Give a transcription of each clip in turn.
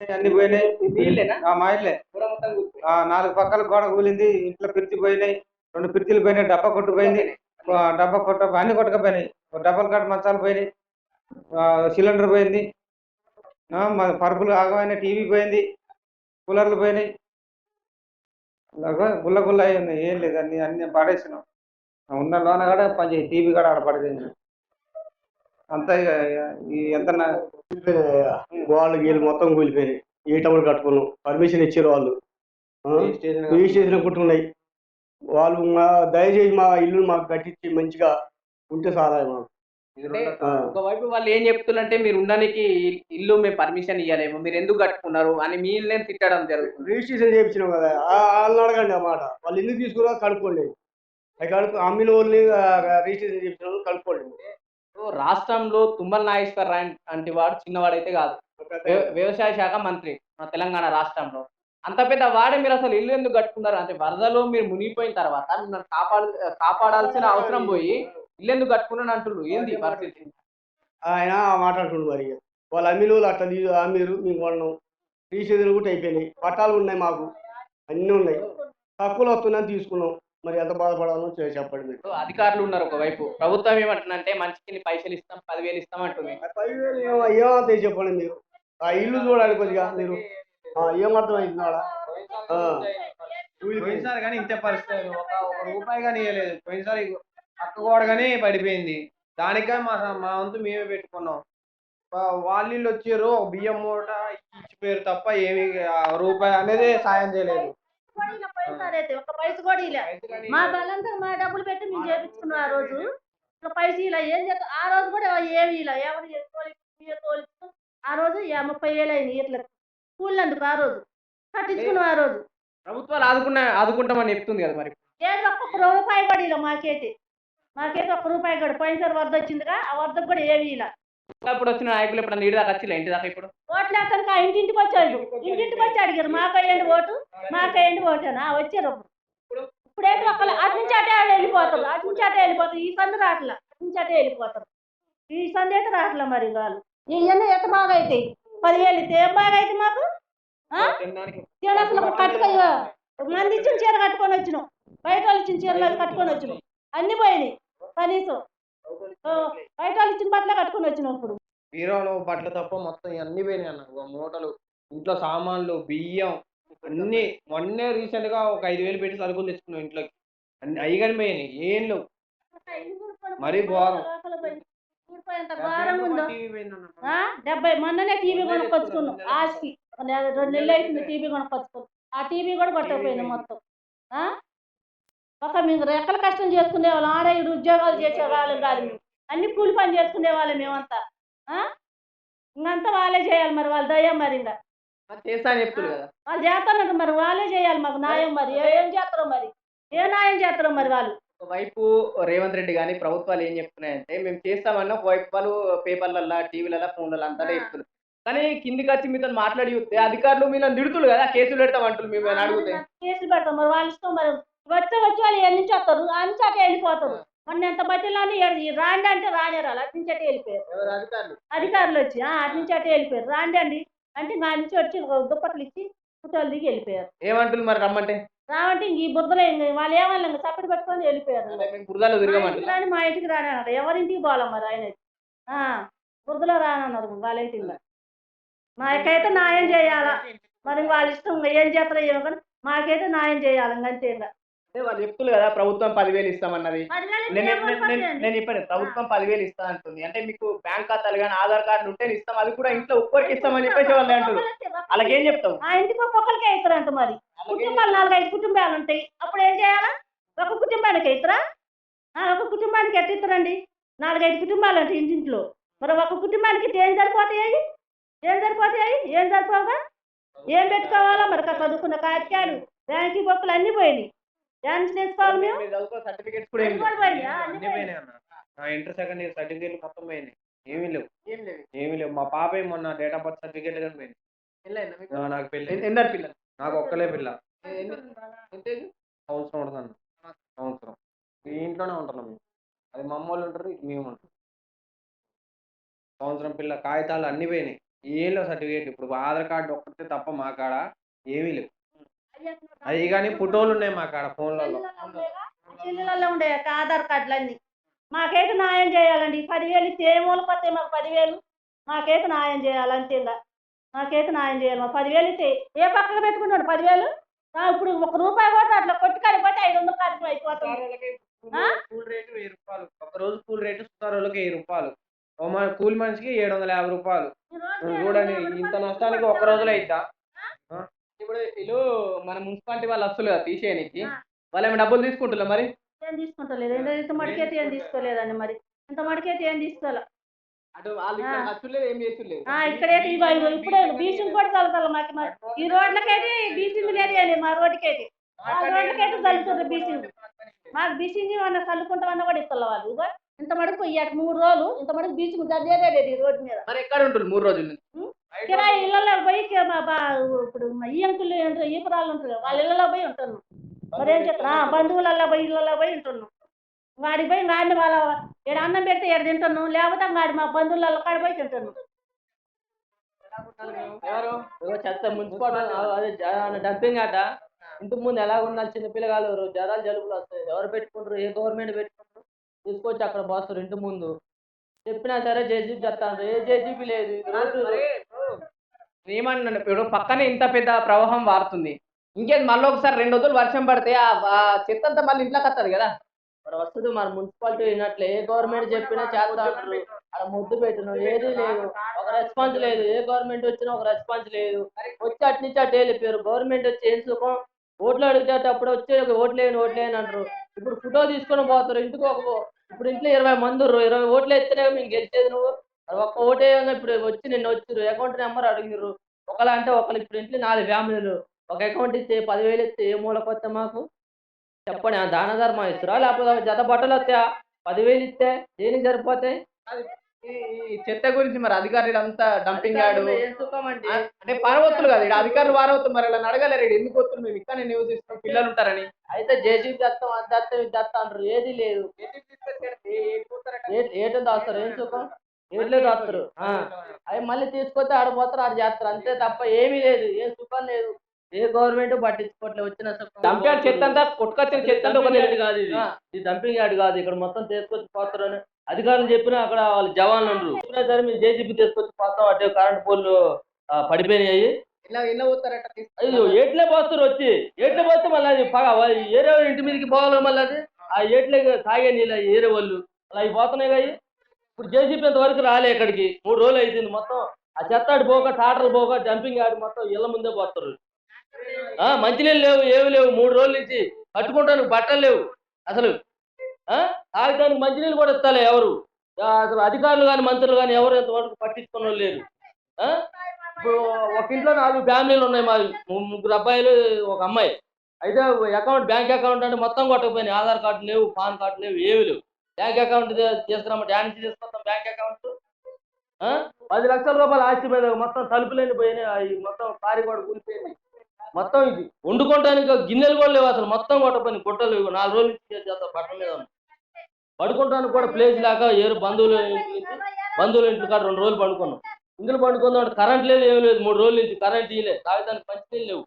అన్ని పోయినాయి. మా ఇల్లే. నాలుగు పక్కల గోడ కూలింది ఇంట్లో పిరిచి పోయినాయి రెండు పిరిచిలు పోయినాయి డబ్బా కొట్టు పోయింది డబ్బా కొట్ట అన్ని కొట్టకపోయినాయి. ఒక డబ్బల్ కట్ట మంచాలు పోయినాయి. సిలిండర్ పోయింది. పరుపులు ఆగమైన టీవీ పోయింది కూలర్లు పోయినాయి. గుల్ల గుల్ల అయి ఉన్నాయి. ఏం లేదు అన్ని అన్ని పడేసినాం. ఉన్న లోన కూడా పని టీవీ కూడా ఆడ పడేసింది. అంతా ఎంత వీళ్ళు మొత్తం కూలిపోయినాయి. ఏ టౌన్ కట్టుకున్నాం. పర్మిషన్ ఇచ్చారు వాళ్ళు. రిజిస్ట్రేషన్ కుట్టుకున్నాయి. వాళ్ళు మా దయచేసి మా ఇల్లు మాకు కట్టించి మంచిగా ఉంటే చాలా మాకు. ఒకవైపు వాళ్ళు ఏం చెప్తున్నారంటే మీరు ఉండడానికి ఇల్లు మేము పర్మిషన్ ఇవ్వలేము మీరు ఎందుకు కట్టుకున్నారు? అని మీ ఇల్లు తిట్టడం జరుగుతుంది. రిజిస్ట్రేషన్ చేయించినాం కదా. ఆ- వాళ్ళని అడగండి ఆ మాట. వాళ్ళు ఎందుకు తీసుకురా కనుక్కోండి. అమ్మిన వాళ్ళని ఆ, రిజిస్ట్రేషన్ చేయించిన వాళ్ళు కనుక్కోండి. రాష్ట్రంలో తుమ్మల నాగేశ్వర రాయ్ అంటే వాడు చిన్నవాడైతే కాదు. వ్యవసాయ శాఖ మంత్రి మన తెలంగాణ రాష్ట్రంలో. అంత పెద్ద వాడే మీరు అసలు ఇల్లు ఎందుకు కట్టుకున్నారు? అంటే వరదలో మీరు మునిగిపోయిన తర్వాత మిమ్మల్ని కాపాడు కాపాడాల్సిన అవసరం పోయి ఇల్లు ఎందుకు కట్టుకున్నాను అంటున్నారు ఏంది పరిస్థితి? ఆయన ఆ మరి. వాళ్ళు అమ్మిలు వాళ్ళు అట్లా తీ- అమ్మిరు మేము కొన్నాం రిజిస్ట్రేషన్ కూడా అయిపోయినాయి. పట్టాలు ఉన్నాయి మాకు. అన్నీ ఉన్నాయి. తక్కువలో వస్తున్నాయని తీసుకున్నాం. మరి ఎంత బాధపడాలో చే- చెప్పండి మీరు. అధికారులు ఉన్నారు ఒకవైపు. ప్రభుత్వం ఏమంటుందంటే మనిషికి పైసలు ఇస్తాం పదివేలు ఇస్తాం అంటుంది. ఆ పదివేలు ఏమో ఏమవుతాయి చెప్పండి మీరు. ఆ ఇల్లు చూడాలి కొద్దిగా మీరు. ఆ, ఏమర్థం అవుతున్నాడా పోయినసారి కానీ ఇంతే పరిస్థితి. ఒక ఒక రూపాయి కానీ ఇవ్వలేదు పోయినసారి పక్క గోడ కానీ పడిపోయింది. దానికే మా మా వంతు మేమే పెట్టుకున్నాం. వాళ్ళు వచ్చారు బియ్యం మూట ఇచ్చిపోయారు తప్ప ఏమి ఆ రూపాయి అనేది సాయం చేయలేదు. కూడా ఇలా పైసలు అయితే ఒక పైస కూడా ఇలా మా బలంతా మా డబ్బులు పెట్టి మేము చేపించుకున్నాం ఆ రోజు. ఒక పైస ఇలా ఏం చేస్తాం ఆ రోజు కూడా ఏమి ఇలా ఎవరు తోలిస్తాం ఆ రోజు ముప్పై వేలు అయింది ఇట్లా కూలినందుకు ఆ రోజు. కట్టించుకున్నాం ఆ రోజు. ప్రభుత్వాలు ఆదుకున్న ఆదుకుంటామని చెప్తుంది కదా మరి. ఏది ఒక్క రూపాయి కూడా ఇలా మాకైతే. మాకైతే ఒక్క రూపాయి కూడా. పోయినసారి వరద వచ్చిందిగా ఆ వరదకు కూడా ఏమి ఇలా ఇప్పుడు వచ్చిన నాయకులు ఇప్పుడు నీటి దాకా వచ్చిಲ್ಲ ఇంటి దాకా ఇప్పుడు? ఓట్లు ఆ ఇంటింటికి వచ్చాడు. ఇంటింటికి వచ్చి అడిగారు మాకేయండి ఓటు మాకేయండి ఓటు అని. వచ్చారు అప్పుడు. ఇప్పుడైతే ఒకళ్ళు అటు నుంచి అటే వెళ్ళిపోతారు. అటు నుంచి అటే వెళ్ళిపోతారు. ఈ సంది రావట్లా అటు నుంచి అటే వెళ్ళిపోతారు. ఈ సంది అయితే రావట్లే మరి వాళ్ళు? ఇవన్నీ ఎంత బాగా అవుతాయి పదివేలు ఇస్తే ఏం బాగా అయితే మాకు అసలు కట్టుకో మంది ఇచ్చిన చీర కట్టుకొని వచ్చినాం. బయట వాళ్ళు ఇచ్చిన చీరలు కట్టుకొని వచ్చినాం. అన్ని పోయినాయి కనీసం. బయట వాళ్ళు ఇచ్చిన బట్టలు కట్టుకొని వచ్చినాం ఇప్పుడు బీరోలో బట్టలు తప్ప మొత్తం అన్ని పోయినాయి అన్న. మూటలు ఇంట్లో సామాన్లు బియ్యం అన్ని మొన్నే రీసెంట్గా ఒక ఐదు వేలు పెట్టి సరుకులు తెచ్చుకున్నాం ఇంట్లోకి. అన్ని అవి కానీ పోయినాయి ఏం లేవు మరీ ఘోరం. డెబ్బై మొన్ననే టీవీ కొనుక్కొచ్చుకున్నాం. ఆస్తి రెండు నెలలు అవుతుంది టీవీ కొనుక్కొచ్చుకున్నాం ఆ టీవీ కూడా కొట్టకపోయింది మొత్తం? ఒక మేము రెక్కల కష్టం చేసుకునే వాళ్ళం. ఆడ ఉద్యోగాలు చేసే వాళ్ళం కాదు మేము. అన్ని కూలి పని చేసుకునే వాళ్ళం మేమంతా. ఆ? ఇంకంతా వాళ్ళే చేయాలి మరి వాళ్ళ దయ్యం మరి ఇంకా వాళ్ళు చేస్తున్నారు మరి వాళ్ళే చేయాలి మాకు న్యాయం మరి. ఏ- చేస్తారో మరి? ఏ న్యాయం చేస్తారో మరి వాళ్ళు? ఒకవైపు రేవంత్ రెడ్డి కానీ ప్రభుత్వాలు ఏం చెప్తున్నాయంటే మేము చేస్తామన్న ఒకవైపు వాళ్ళు పేపర్లల్లో టీవీలలో ఫోన్లలో అంతా చెప్తున్నారు కానీ కిందికి వచ్చి మీతో మాట్లాడి చూస్తే అధికారులు మీరు నిడుతులు కదా కేసులు పెడతాం అంటున్నారు మేము అడిగితే. కేసులు పెడతాం మరి వాళ్ళ ఇష్టం మరి. వచ్చే వచ్చి వాళ్ళు ఎన్ని నుంచి వస్తారు? అటే వెళ్ళిపోతారు. మొన్న ఎంత బట్టిలోని రాండి అంటే రానే రాలి అటు నుంచి అటే వెళ్ళిపోయారు. అధికారులు? వచ్చి "ఆ, అటు నుంచి అటే వెళ్ళిపోయారు. రాండి అండి. అంటే నా నుంచి వచ్చి దుప్పట్లు ఇచ్చి ఫోటోలు దిగి వెళ్ళిపోయారు. ఏమంటున్నారు మరి రమ్మంటే? రావంటే ఇంక ఈ ఇంక వాళ్ళు ఏమన్నా ఇంక చప్పటి పెట్టుకొని వెళ్ళిపోయారు. బురదలో మా ఇంటికి తిరగమంటున్నారు రాని మా ఇంటికి రాని అన్నారు ఎవరింటికి పోవాలి మరి ఆయన ఆ, బురదలో రానన్నారు వాళ్ళ ఇంటికి మాకైతే న్యాయం చేయాలా? మరి వాళ్ళ ఇష్టం ఏం చేస్తారో ఏమో కానీ మాకైతే న్యాయం చేయాలి ఇంక అంతే ఇంకా. వాళ్ళు చెప్తున్నారు కదా ప్రభుత్వం పదివేలు ఇస్తామన్నది. నేను చెప్పాను ప్రభుత్వం పదివేలు ఇస్తా అంటుంది. అంటే మీకు బ్యాంక్ ఖాతాలు కానీ ఆధార్ కార్డులు ఉంటే ఇస్తాం. అది కూడా ఇంట్లో ఒక్కరికి ఇస్తామని చెప్పేసి వాళ్ళు అంటారు అలాగే ఏం చెప్తావు? ఇంటికి ఒక్కొక్కరికే ఇస్తారంట మరి. కుటుంబాలు నాలుగైదు కుటుంబాలు ఉంటాయి. అప్పుడు ఏం చేయాలా? ఒక కుటుంబానికి ఇస్తారా? ఆ, ఒక కుటుంబానికి ఎట్ట ఇస్తారండి? నాలుగైదు కుటుంబాలు అంటే ఇంటింట్లో. మరి ఒక కుటుంబానికి ఏం సరిపోతాయి ఏం సరిపోతాయి ఏం సరిపోగా? ఏం పెట్టుకోవాలా? మరి చదువుకున్న కాగితాలు బ్యాంక్ బొక్కలు అన్నీ పోయినాయి. డ్యాన్స్ తెచ్చుకోవాలి మేము? సర్టిఫికేట్స్ కూడా ఏం అన్నీ లేవు. కూడా పోయినాయి, నా ఇంటర్ సెకండ్ ఇయర్ సర్టిఫికేట్లు మొత్తం పోయినాయి ఏమీ లేవు. ఏం లేవు. ఏమీ లేవు. మా పాప మొన్న డేట్ ఆఫ్ బర్త్ సర్టిఫికేట్ కానీ పోయింది. నాకు పెళ్ళి. ఎందరు పిల్లలు నాకు ఒక్కలే పిల్ల? సంవత్సరం ఉంటుంది సంవత్సరం. ఈ ఇంట్లోనే ఉంటున్నాం మేము. అది మా అమ్మ వాళ్ళు ఉంటారు మేము ఉంటాం. సంవత్సరం పిల్ల కాగితాలు అన్ని పోయినాయి. ఏం లేవు సర్టిఫికేట్ ఇప్పుడు ఆధార్ కార్డు ఒక్కటే తప్ప మా కాడ ఏమీ లేవు. అవి కానీ ఫోటోలు ఉన్నాయి మా కాడ ఫోన్లలో. చిల్లులలో ఉండే ఆధార్ కార్డులు అన్ని మాకేటి న్యాయం చేయాలండి. పదివేలు ఇస్తే ఏ మూలకు వస్తాయి మాకు పదివేలు? మాకేటి న్యాయం చేయాలి అంతేగా మాకేటి న్యాయం చేయాలి మా పదివేలు ఇస్తే. ఏ పక్కన పెట్టుకుంటాడు పదివేలు? ఇప్పుడు ఒక రూపాయి కూడా అట్లా కొట్టి కాడిపోతే ఐదు వందలు కార్యక్రమం అయిపోతుంది? కూల్ రేటు వెయ్యి రూపాయలు. ఒక రోజు కూల్ రేటు సుతారోళ్ళకి వెయ్యి రూపాయలు. కూలి మనిషికి ఏడు వందల యాభై రూపాయలు. చూడండి ఇంత నష్టానికి ఒక రోజులో అయిద్దా? ఇప్పుడు వీళ్ళు మన మున్సిపాలిటీ వాళ్ళు వస్తులు కదా తీసేయనికి. వాళ్ళు ఏమైనా డబ్బులు తీసుకుంటున్నారు మరి? ఏం తీసుకుంటలేదు. ఇంత మడికైతే ఏం తీసుకోలేదండి మరి. ఇంత మడికైతే ఏం తీసుకోలే. అటు వాళ్ళు ఇక్కడ ఆ. ఖర్చులు లేదు ఏం చేస్తులేదు ఆ, ఇక్కడైతే ఇప్పుడే బీచింగ్ కూడా చల్లుతారు మాకు మరి. ఈ రోడ్లకైతే బీచింగ్ లేదు అండి మా రోడ్డుకైతే. ఆ రోడ్లకైతే చల్లుతుంది బీచింగ్ మాకు బీచింగ్ ఏమన్నా చల్లుకుంటామన్నా కూడా ఇస్తారు వాళ్ళు. ఇంత మడుగు ఇయ్యాక మూడు రోజులు ఇంత మడుగు బీచింగ్ చదివేదే లేదు ఈ రోడ్డు మీద. మరి ఎక్కడ ఉంటుంది మూడు రోజుల? నుంచి ఉం? కిరాయి ఇళ్ళలో పోయి ఇప్పుడు ఈ అంకులు ఉంటారు పురాలు ఉంటారు వాళ్ళ ఇళ్ళలో పోయి ఉంటున్నాం. మరేం ఏం బంధువులలో పోయి ఇళ్ళలో పోయి ఉంటున్నాం. వాడికి పోయి వాడిని వాళ్ళ ఏడు అన్నం పెడితే ఏడు తింటున్నాం లేకపోతే వాడి మా బంధువులలో కాడ పోయి తింటున్నాం. ఎవరు? చెత్త ముంచుకోవడం అదే డంపింగ్ ఆట ఇంటి ముందు ఎలా ఉండాలి చిన్న పిల్లగాళ్ళు? జ్వరాలు జలుబులు వస్తాయి. ఎవరు పెట్టుకుంటారు? ఏ గవర్నమెంట్ పెట్టుకుంటారు? తీసుకొచ్చి అక్కడ పోస్తారు ఇంటి ముందు. చెప్పినా సరే జేసీబీ చెప్తాను ఏ జేసీబీ లేదు. ఏమన్నా ఇప్పుడు పక్కనే ఇంత పెద్ద ప్రవాహం వారుతుంది. ఇంకేది మళ్ళీ ఒకసారి రెండు రోజులు వర్షం పడితే ఆ చెత్త అంతా మళ్ళీ ఇంట్లోకి వస్తుంది కదా. మరి వస్తుంది మన మున్సిపాలిటీ వినట్లే ఏ గవర్నమెంట్ చెప్పినా చేస్తా అంటారు అక్కడ ముద్దు పెట్టిన ఏది లేదు. ఒక రెస్పాన్స్ లేదు. ఏ గవర్నమెంట్ వచ్చినా ఒక రెస్పాన్స్ లేదు. వచ్చి అటు నుంచి అటు వెళ్ళిపోయారు. గవర్నమెంట్ వచ్చి ఏం సుఖం? ఓట్లు అడిగితే అప్పుడు వచ్చే ఓట్లు వేయను ఓట్లు వేయను అంటారు. ఇప్పుడు ఫోటో తీసుకొని పోతారు. ఇంటికి ఒక ఇప్పుడు ఇంట్లో ఇరవై మంది ఇరవై ఓట్లు ఎత్తేనే మేము గెలిచేది నువ్వు. ఒక్క ఓటే ఇప్పుడు వచ్చి నిన్న వచ్చిర్రు అకౌంట్ నెంబర్ అడిగిర్రు. ఒకలా అంటే ఒకళ్ళు ఇప్పుడు ఇంట్లో నాలుగు ఫ్యామిలీలు. ఒక అకౌంట్ ఇస్తే పదివేలు ఇస్తే ఏ మూలకు వస్తే మాకు? చెప్పండి. ఆ దాన ధర్మం ఇస్తురా లేకపోతే జత బట్టలు వస్తాయా? పదివేలు ఇస్తే దేనికి సరిపోతాయి? చెత్త గురించి మరి అధికారులు అంతా డంపింగ్ యార్డు అంటే పారవత్తులు కదా ఇక్కడ అధికారులు పారవత్తు మరి ఇలా అడగలేరు ఎందుకు వస్తుంది మేము ఇక్కడ న్యూస్ ఇస్తాం పిల్లలు ఉంటారని. అయితే జేసీబీ దత్తం అది దత్తం ఇది దత్తం అంటారు ఏది లేదు. ఏటో దాస్తారు ఏం సుఖం ఏట్లే దాస్తారు? ఆ. అవి మళ్ళీ తీసుకొస్తే ఆడిపోతారు ఆడ చేస్తారు అంతే తప్ప ఏమీ లేదు ఏ సుఖం లేదు. ఏ గవర్నమెంట్ పట్టించుకోవట్లేదు వచ్చిన సుఖం. డంప్ యార్డ్ చెత్త అంతా కొట్టుకొచ్చిన చెత్త డంపింగ్ కాదు ఇది. డంపింగ్ యార్డ్ కాదు ఇక్కడ మొత్తం తీసుకొచ్చి పోతారని. అధికారులు చెప్పినా అక్కడ వాళ్ళు జవాన్లు ఉండరు చెప్పినా సరే మీరు జేసీబీ తీసుకొచ్చి పోతాం అంటే కరెంట్ పోల్లు పడిపోయినాయి. అయ్యో ఏట్లే పోస్తారు వచ్చి. ఏట్లే పోతే మళ్ళీ అది ఏరే ఇంటి మీదకి పోవాలి మళ్ళీ అది. ఆ ఏట్లే తాగే నీళ్ళు ఏరే వాళ్ళు. అలా అవి పోతున్నాయి కదా ఇప్పుడు జేసీపీ ఇంతవరకు రాలే ఇక్కడికి. మూడు రోజులు అవుతుంది మొత్తం. ఆ చెత్త ఆడి పోక టాటర్లు పోక డంపింగ్ ఆడి మొత్తం ఇళ్ళ ముందే పోస్తారు. ఆ మంచినీళ్ళు లేవు ఏమి లేవు. మూడు రోజుల నుంచి కట్టుకుంటానికి బట్టలు లేవు. అసలు తాగడానికి మంచినీళ్ళు కూడా ఇస్తాలే ఎవరు? అసలు అధికారులు కానీ మంత్రులు కానీ ఎవరు ఎంతవరకు పట్టించుకున్న వాళ్ళు లేరు. ఆ? ఇప్పుడు ఒక ఇంట్లో నాలుగు ఫ్యామిలీలు ఉన్నాయి మాది ముగ్గురు అబ్బాయిలు ఒక అమ్మాయి. అయితే అకౌంట్ బ్యాంక్ అకౌంట్ అంటే మొత్తం కొట్టకపోయినాయి. ఆధార్ కార్డు లేవు పాన్ కార్డు లేవు ఏవి లేవు. బ్యాంక్ అకౌంట్ తీసుకురామంటే డ్యాన్స్ తీసుకొస్తాం బ్యాంక్ అకౌంట్. ఆ? పది లక్షల రూపాయలు ఆస్తి మీద మొత్తం తలుపులేని పోయినాయి. అవి మొత్తం కారి కూడా కూలిపోయింది మొత్తం ఇది. వండుకోవడానికి గిన్నెలు కూడా లేవు అసలు. మొత్తం కొట్టపోయినాయి గుట్టలు నాలుగు రోజులు నుంచి బట్టల మీద పడుకుంటానికి కూడా ప్లేస్ లేక ఏరు బంధువులు బంధువుల ఇంటి కాడ రెండు రోజులు పండుకున్నాం. ఇందులో పండుకుందాం అంటే కరెంట్ లేదు ఏం లేదు. మూడు రోజుల నుంచి కరెంట్ ఇయ్యలేదు తాగడానికి మంచినీళ్ళు లేవు.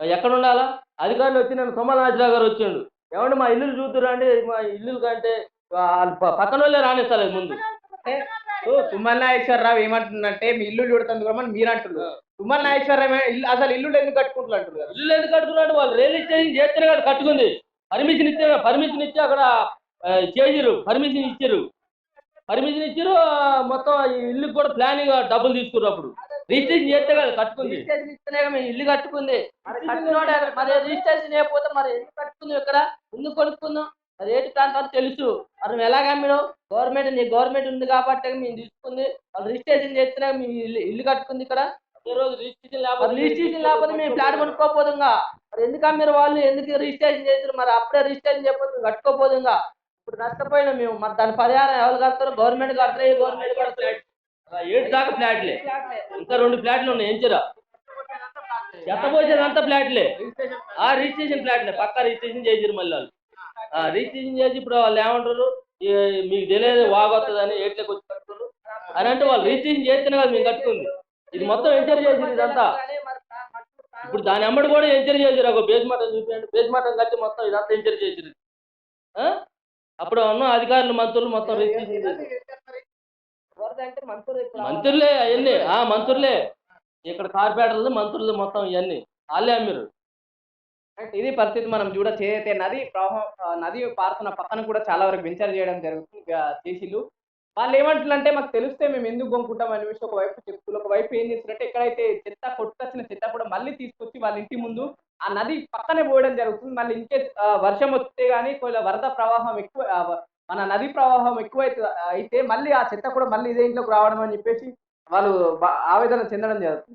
ఎక్కడ ఉండాలా? అధికారులు వచ్చి నన్ను సోమనాథరావు గారు వచ్చిండు. ఏమంటే మా ఇల్లు అంటే మా ఇల్లు కంటే పక్కన వాళ్ళే రానిస్తారు ముందు. తుమ్మల నాగేశ్వరరావు ఏమంటుందంటే మీ ఇల్లు చూడుతుంది కూడా మీరు అంటున్నారు. తుమ్మల నాగేశ్వరరావు అసలు ఇల్లు ఎందుకు కట్టుకుంటున్నారు? అంటారు కదా ఇల్లు ఎందుకు కట్టుకున్నాడు వాళ్ళు రైలు స్టేషన్ చేస్తేనే కదా కట్టుకుంది. పర్మిషన్ ఇచ్చే పర్మిషన్ ఇచ్చి అక్కడ చేసిరు పర్మిషన్ ఇచ్చారు పర్మిషన్ ఇచ్చారు మొత్తం ఈ ఇల్లుకి కూడా ప్లానింగ్ డబ్బులు తీసుకున్నారు అప్పుడు. రిజిస్ట్రేషన్ చేస్తే కదా కట్టుకుంది. మేము ఇల్లు కట్టుకుంది. మరి కట్టినోడే మరి రిజిస్ట్రేషన్ అయిపోతే మరి ఎందుకు కట్టుకుందాం ఇక్కడ? ఎందుకు కొనుక్కుందాం? మరి ఏంటి ప్రాంతాలు తెలుసు. మరి నువ్వు ఎలాగ అమ్మినావు గవర్నమెంట్ నీ గవర్నమెంట్ ఉంది కాబట్టి మేము తీసుకుంది. వాళ్ళు రిజిస్ట్రేషన్ చేస్తేనే మీ ఇల్లు ఇల్లు కట్టుకుంది ఇక్కడ. రోజు రిజిస్ట్రేషన్ లేకపోతే రిజిస్ట్రేషన్ లేకపోతే మేము ఫ్లాట్ కొనుక్కోపోదుగా. మరి ఎందుకు అమ్మిన వాళ్ళు ఎందుకు రిజిస్ట్రేషన్ చేసారు మరి అప్పుడే రిజిస్ట్రేషన్ చెప్పదు మేము కట్టుకోపోదుగా. ఇప్పుడు నష్టపోయిన మేము. మరి దాని పరిహారం ఎవరు కడతారు? గవర్నమెంట్ కడతారు? గవర్నమెంట్ కూడా ఫ్లాట్. ఏడు దాకా ఫ్లాట్లే. ఇంకా రెండు ఫ్లాట్లు ఉన్నాయి. ఎంచరా ఎత్తపోసేదంతా ఫ్లాట్లే. ఆ రిజిస్ట్రేషన్ ఫ్లాట్లే. పక్కా రిజిస్ట్రేషన్ చేసారు మళ్ళీ వాళ్ళు. ఆ రిజిస్ట్రేషన్ చేసి ఇప్పుడు వాళ్ళు ఏమంటారు? మీకు తెలియదు వాగొస్తుందని ఏట్లోకి వచ్చి కట్టుకున్నారు అని అంటే వాళ్ళు రిజిస్ట్రేషన్ చేస్తేనే కదా మేము కట్టుకుంది. ఇది మొత్తం ఎంక్వైరీ చేసింది ఇదంతా. ఇప్పుడు దాని అమ్మడు కూడా ఎంచర్ చేసారు ఒక బేస్ మటం చూపించండి బేస్ మటం కట్టి మొత్తం ఇదంతా ఎంచర్ చేసారు అప్పుడు ఉన్న అధికారులు మంత్రులు మొత్తం మంత్రులు అవన్నీ. ఆ మంత్రులే. ఇక్కడ కార్పొరేటర్లు మంత్రులు మొత్తం ఇవన్నీ. వాళ్ళే అమ్మారు అంటే ఇది పరిస్థితి మనం చూడొచ్చు ఏదైతే నది ప్రవాహం నది పారుతున్న పక్కన కూడా చాలా వరకు వెంచర్ చేయడం జరుగుతుంది చేసిళ్ళు వాళ్ళు ఏమంటున్నారంటే మాకు తెలిస్తే మేము ఎందుకు కొనుక్కుంటాం అనే విషయం ఒకవైపు చెప్తున్నారు. ఒకవైపు ఏం చేస్తారంటే ఎక్కడైతే చెత్త కొట్టుకొచ్చిన చెత్త కూడా మళ్ళీ తీసుకొచ్చి వాళ్ళ ఇంటి ముందు ఆ నది పక్కనే పోయడం జరుగుతుంది. మళ్ళీ ఇంకే వర్షం వస్తే కానీ కొంచెం వరద ప్రవాహం ఎక్కువ మన నది ప్రవాహం ఎక్కువైతే అయితే మళ్ళీ ఆ చెత్త కూడా మళ్ళీ ఇదే ఇంట్లోకి రావడం అని చెప్పేసి వాళ్ళు ఆవేదన చెందడం జరుగుతుంది.